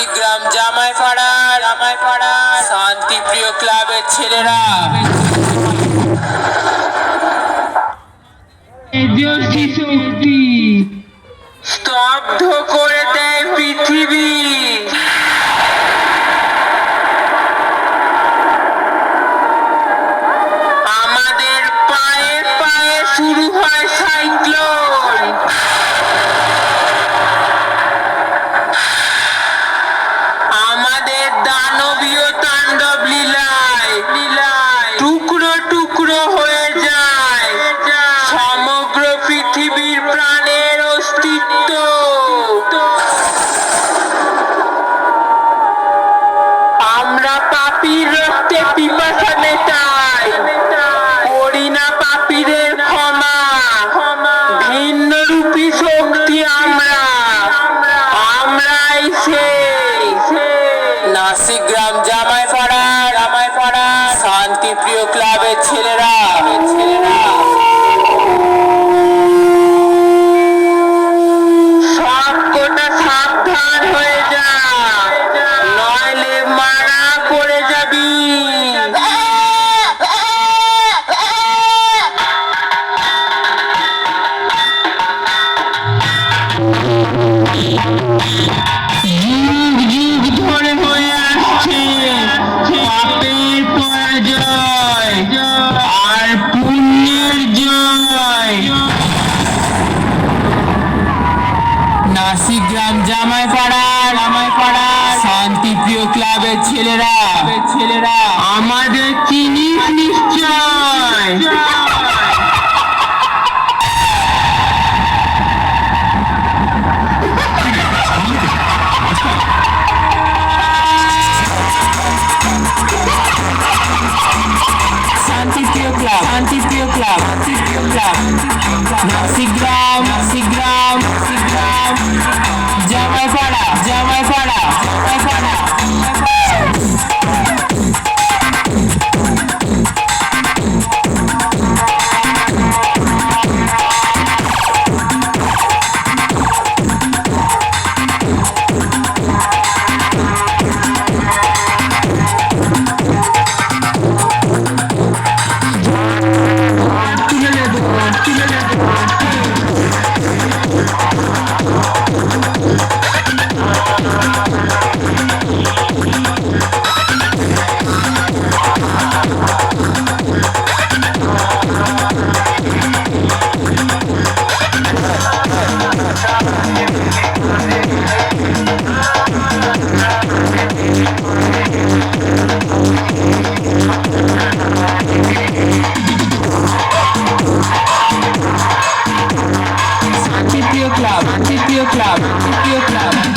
নাসিক গ্রাম জামাই পাড়া জামাই পাড়া শান্তিপ্রিয় ক্লাবের ছেলেরা। স্তব্ধ করে দেয় পৃথিবী। পৃথিবীর প্রাণের অস্তিত্ব। আমরা পাপির রক্তে পিপাসা মেটাই। করি না পাপীদের ক্ষমা। ভিন্ন রূপী শক্তি আমরা। আমরাই সেই। নাসিক গ্রাম জামাই পাড়া জামাই পাড়া শান্তিপ্রিয় ক্লাবের ছেলেরা। যুগ যুগ ধরে হয়ে আসছে। পাপের পরাজয় আর পুণ্যের জয়। নাসিক গ্রাম জামাই পাড়া জামাই পাড়া শান্তিপ্রিয় ক্লাবের ছেলেরা ছেলেরা আমাদের চিনিস নিশ্চয়। antyfioklap, antyfioklap, antyfioklap, nasigram, nasigram, nasigram, działaj fala, działaj i oprawa.